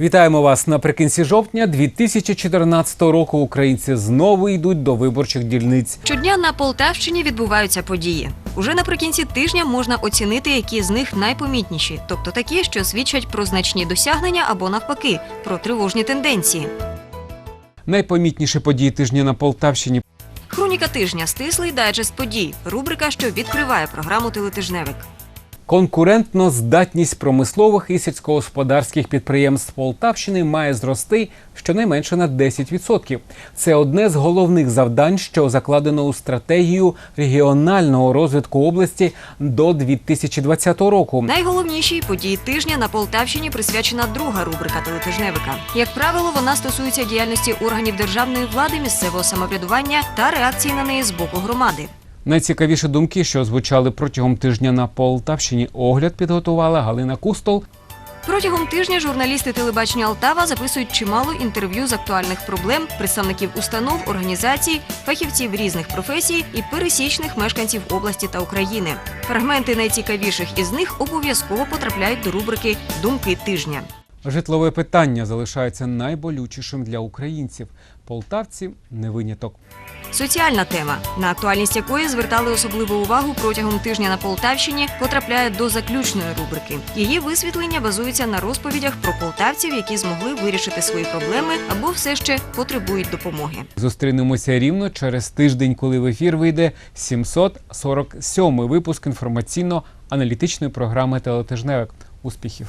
Вітаємо вас наприкінці жовтня 2014 року. Українці знову йдуть до виборчих дільниць. Щодня на Полтавщині відбуваються події. Уже наприкінці тижня можна оцінити, які з них найпомітніші, тобто такі, що свідчать про значні досягнення або навпаки про тривожні тенденції. Найпомітніші події тижня на Полтавщині Хроніка тижня стислий дайджест подій, рубрика, що відкриває програму Телетижневик. Конкурентно здатність промислових і сільськогосподарських підприємств Полтавщини має зрости щонайменше на 10%. Це одне з головних завдань, що закладено у стратегію регіонального розвитку області до 2020 року. Найголовнішій події тижня на Полтавщині присвячена друга рубрика Телетижневика. Як правило, вона стосується діяльності органів державної влади, місцевого самоврядування та реакції на неї з боку громади. Найцікавіші думки, що звучали протягом тижня на Полтавщині, огляд підготувала Галина Кустол. Протягом тижня журналісти телебачення Алтава записують чимало інтерв'ю з актуальних проблем представників установ, організацій, фахівців різних професій і пересічних мешканців області та України. Фрагменти найцікавіших із них обов'язково потрапляють до рубрики Думки тижня. Житлове питання залишається найболючішим для українців. Полтавці не виняток. Соціальна тема, на актуальність якої звертали особливу увагу протягом тижня на Полтавщині, потрапляє до заключної рубрики. Її висвітлення базується на розповідях про полтавців, які змогли вирішити свої проблеми або все ще потребують допомоги. Зустрінемося рівно через тиждень, коли в ефір вийде 747-й випуск інформаційно-аналітичної програми Телетижневик. Успіхів!